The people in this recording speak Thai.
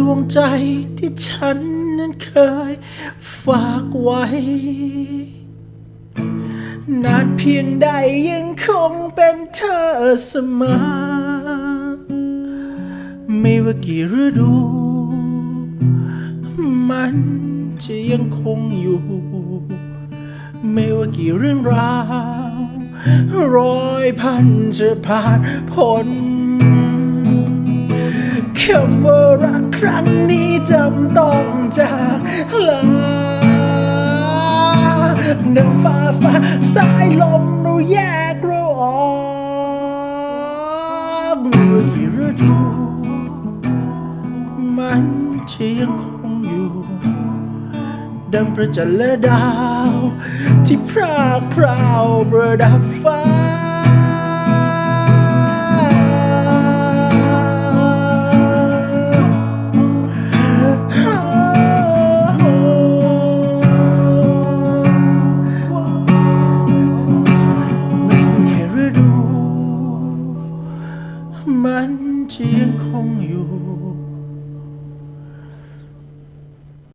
ดวงใจที่ฉันนั้นเคยฝากไว้ นานเพียงใดยังคงเป็นเธอเสมอ ไม่ว่ากี่ฤดู มันจะยังคงอยู่ ไม่ว่ากี่เรื่องราว ร้อยพันจะผ่านพ้น คำว่ารักครั้งนี้จำต้องจากลาน้ำฟ้าฟ้าสายลมเราแยกเราออกไม่ว่ากี่ฤดูมันจะยังคงอยู่ดังประจันและดาว ที่พรากพราวประดับฟ้า มันจะยังคงอยู่